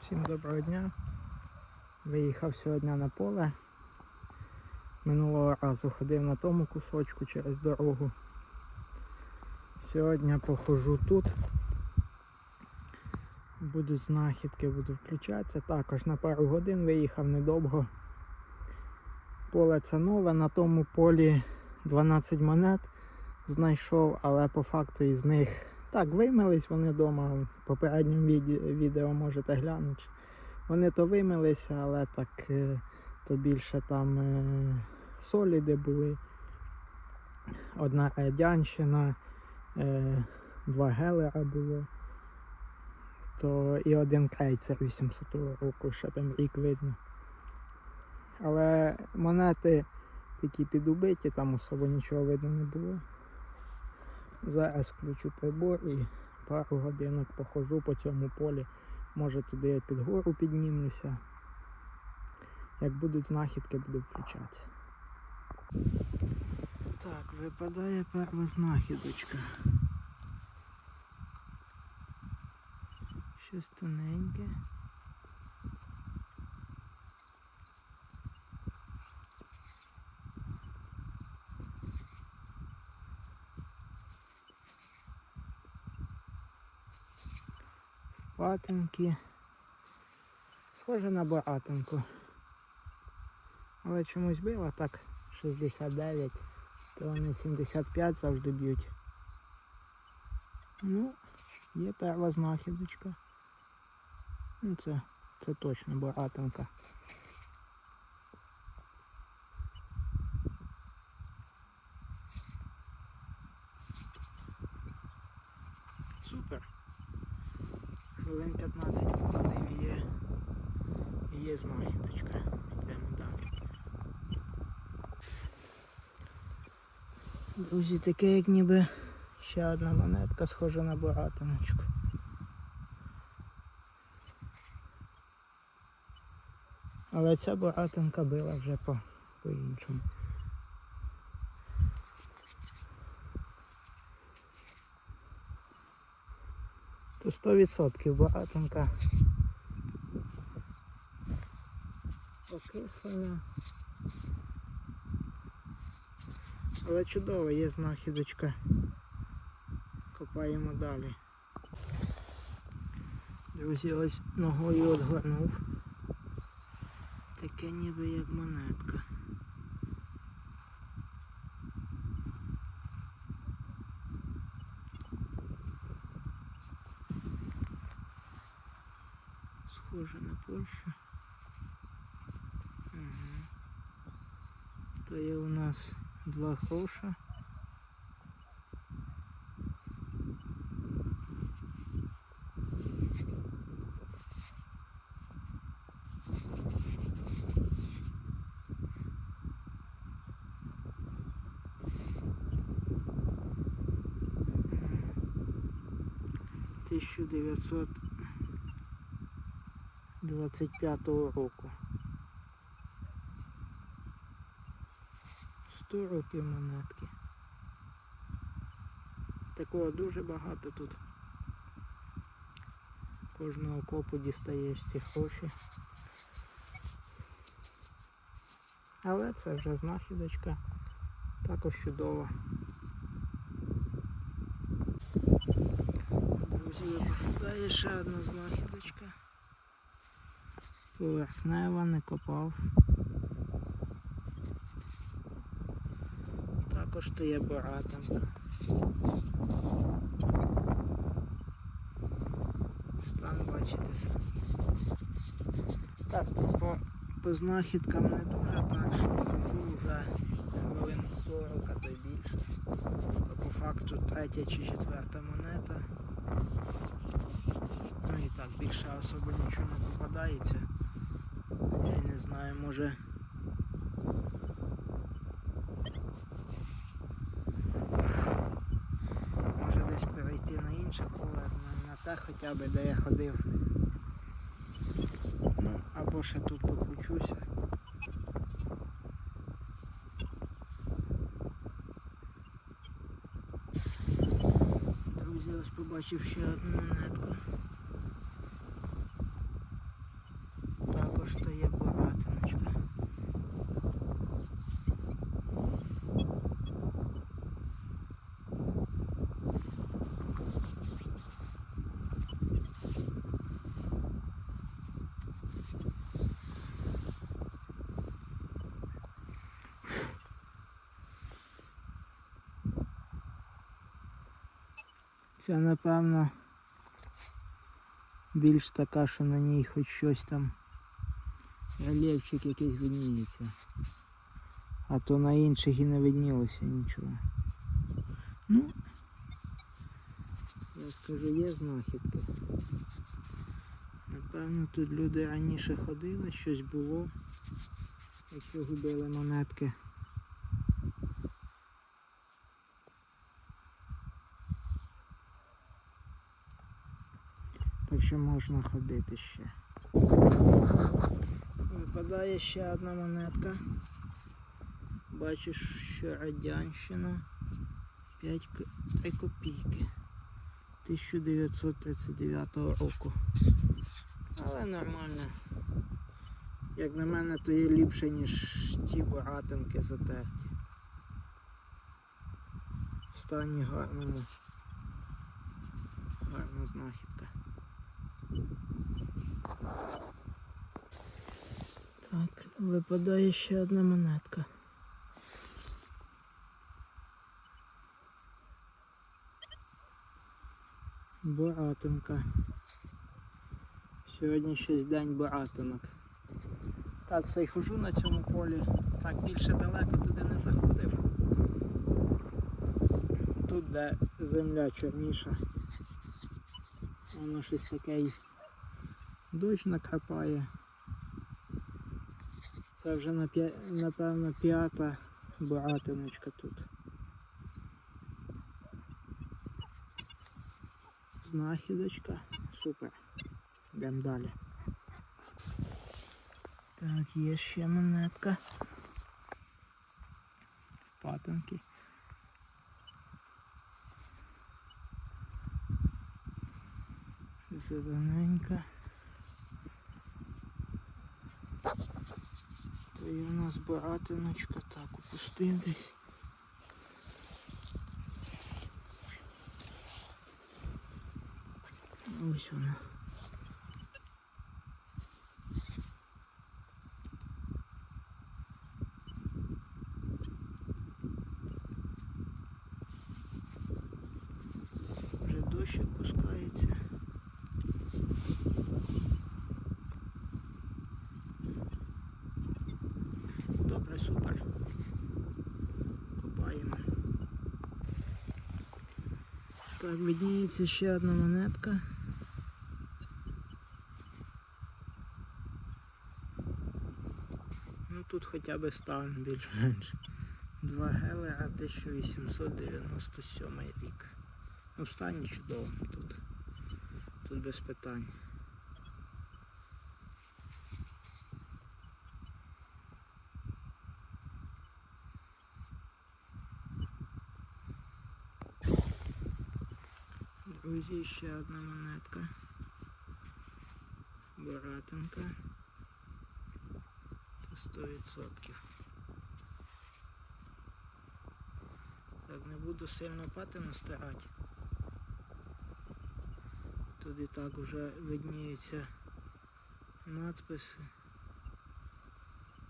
Всім доброго дня. Виїхав сьогодні на поле. Минулого разу ходив на тому кусочку через дорогу. Сьогодні похожу тут. Будуть знахідки, буду включатися. Також на пару годин виїхав недовго. Поле це нове, на тому полі 12 монет знайшов, але по факту із них так, вимились вони вдома. В попередньому відео можете глянути. Вони то вимилися, але так е, то більше там е, соліди були. Одна радянщина, е, два гелера було. То і один крейцер 800 року, ще там рік видно. Але монети такі підубиті, там особо нічого видно не було. Зараз включу прибор і пару годинок походжу по цьому полі. Може туди я під гору піднімуся. Як будуть знахідки, буду включати. Так, випадає перша знахідочка. Щось тоненьке. Патинки. Схоже на багатинку. Але чомусь било так 69, то вони 75 завжди б'ють. Ну, є перва знахідочка. Ну це, це точно баратинка. Супер. Хвилин 15 походив є, є знахідочка. Йдемо далі. Друзі, таке як ніби ще одна монетка схожа на баратиночку. Але ця баратинка била вже по, по-іншому. То 100% баратинка. Окислена. Але чудово, є знахідочка. Копаємо далі. Друзі, ось ногою одгорнув. Таке ніби як монетка. Схоже на Польщу. Ага. То є у нас два гроша. Тисячу дев'ятсот двадцять п'ятого року. 100 років монетки. Такого дуже багато тут. Кожного копу дістаєш ці гроші. Але це вже знахідочка. Також чудова. Друзі, випадає ще одна знахідочка. Поверхнева не копав. Також то є баратинка. Стан бачите самі. Так, по, по знахідкам не дуже так, що кажу вже хвилин 40, а то й більше. То по факту третя чи четверта монета. Ну і так, більше особо нічого не попадається. Знаю, може Може десь перейти на інше поле, на те хоча б, де я ходив. Ну, або ще тут покручуся. Друзі, ось побачив ще одну монетку. Ця, напевно, більш така, що на ній хоч щось там. Рельєфчик якийсь видніється. А то на інших і не виднілося нічого. Ну, я скажу, є знахідки. Напевно, тут люди раніше ходили, щось було, якщо губили монетки. Так що можна ходити ще. Випадає ще одна монетка. Бачиш, що радянщина 5 3 копійки 1939 року. Але нормально. Як на мене, то є ліпше, ніж ті буратинки затерті. В гарному. Гарна знахідка. Так, випадає ще одна монетка. Буратинка. Сьогодні щось день буратинок. Так, це й хожу на цьому полі. Так, більше далеко туди не заходив. Тут де земля чорніша. Воно щось таке дощ накрапає. Це вже напевно п'ята буратиночка тут. Знахідочка. Супер. Йдемо далі. Так, є ще монетка. Патинки. Зелененька. І у нас буратиночка. Так, упустив десь. Ось вона. Вже дощ опускається. Добре, супер. Копаємо. Так, видніється ще одна монетка. Ну тут хоча б стан більш-менш. 2 гелера 1897 рік. Ну, в стані чудово тут. Тут без питань. Друзі, ще одна монетка. Буратинка. Це 100%. Так, не буду сильно патину старати. Тут і так вже видніються надписи.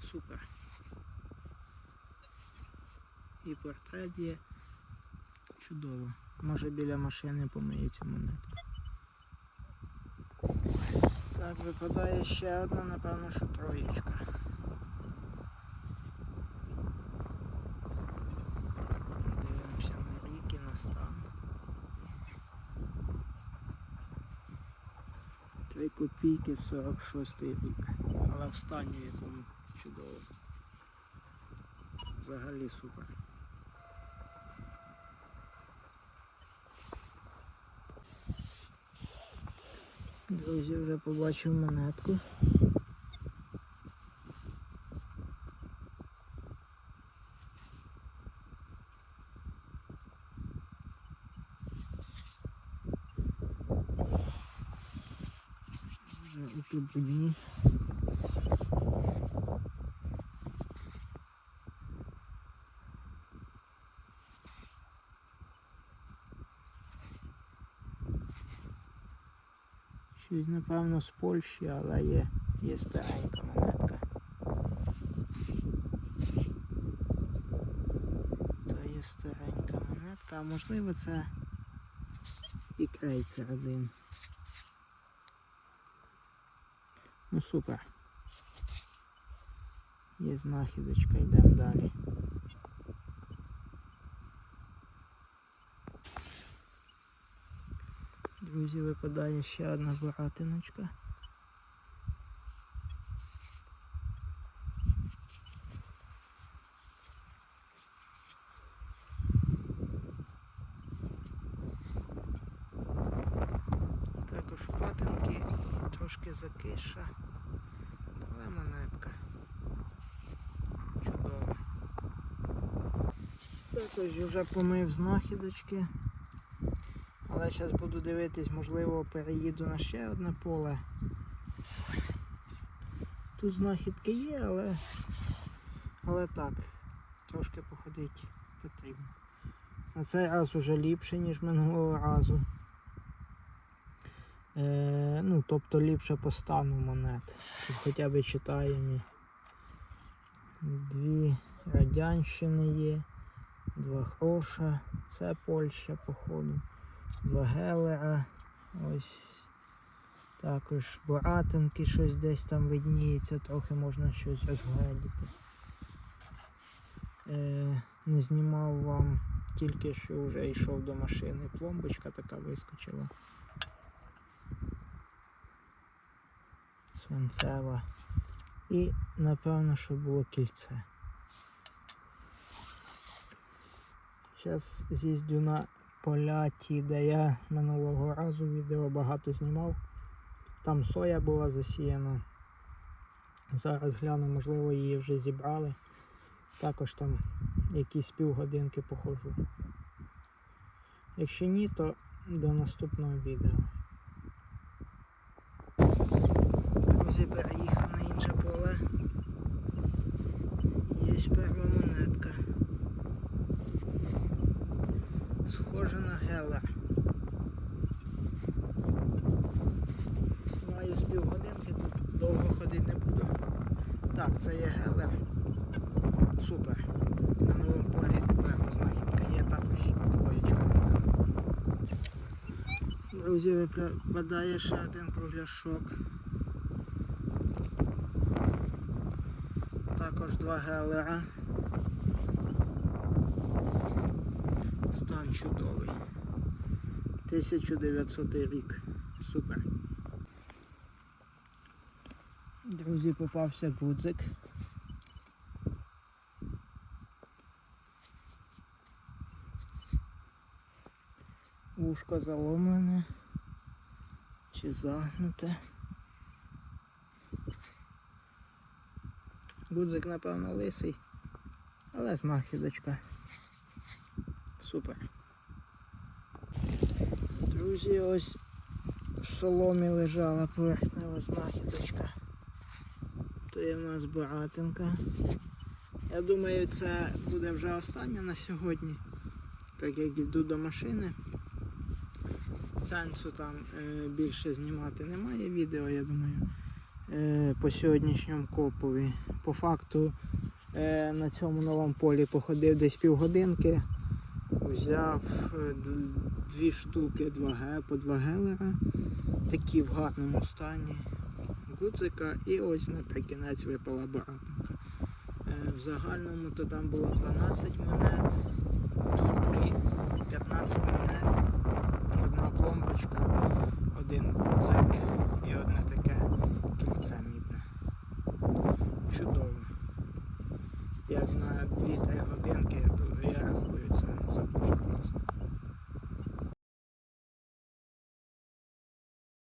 Супер. І портрет є. Чудово. Може біля машини помию цю монетку. Так, випадає ще одна, напевно, що троєчка. Дивимося на рік і на стан. Три копійки 46 рік. Але в стані якому чудово. Взагалі супер. Друзі, вже побачив монетку. Вже у. Щось, напевно, з Польщі, але є, є старенька монетка. Це є старенька монетка, а можливо це і крейцер один. Ну супер. Є знахідочка, йдемо далі. Друзі, випадає ще одна буратиночка. Також патинки, трошки закиша, але монетка. Чудово. Також вже помив знахідочки. Зараз буду дивитись, можливо, переїду на ще одне поле. Тут знахідки є, але, але так, трошки походити потрібно. На цей раз уже ліпше, ніж минулого разу. Е, ну, тобто ліпше по стану монет. Тут хоча б читаємо. Дві радянщини є, два гроша, це Польща, походу. Два гелера. Ось також буратинки щось десь там видніється, трохи можна щось розгледіти. Е, не знімав вам тільки що вже йшов до машини. Пломбочка така вискочила. Свинцева. І напевно, що було кільце. Зараз з'їздю на поля ті, де я минулого разу відео багато знімав. Там соя була засіяна. Зараз гляну, можливо, її вже зібрали. Також там якісь півгодинки походжу. Якщо ні, то до наступного відео. Друзі, переїхав на інше поле. Є перша монетка. Схоже на гелер. Маю з півгодинки, тут довго ходити не буду. Так, це є гелер. Супер. На новому полі певна знахідка є також двоєчка, напевно. Друзі, випадає ще один кругляшок. Також два гелера. Стан чудовий. 1900 рік. Супер. Друзі, попався гудзик. Вушко заломлене чи загнуте. Гудзик, напевно, лисий, але знахідочка. Супер. Друзі, ось в соломі лежала поверхнева знахідочка. То є в нас баратинка. Я думаю, це буде вже остання на сьогодні. Так як йду до машини. Сенсу там е, більше знімати немає відео, я думаю. Е, по сьогоднішньому копові. По факту е, на цьому новому полі походив десь півгодинки. Взяв е, дві штуки 2Г по 2 гелера. Такі в гарному стані. Гудзика і ось наприкінець випала баратинка. Е, в загальному то там було 12 монет, тут 15 монет, одна пломбочка, один гудзик і одне таке кільце мідне. Чудово. Як на 2-3 годинки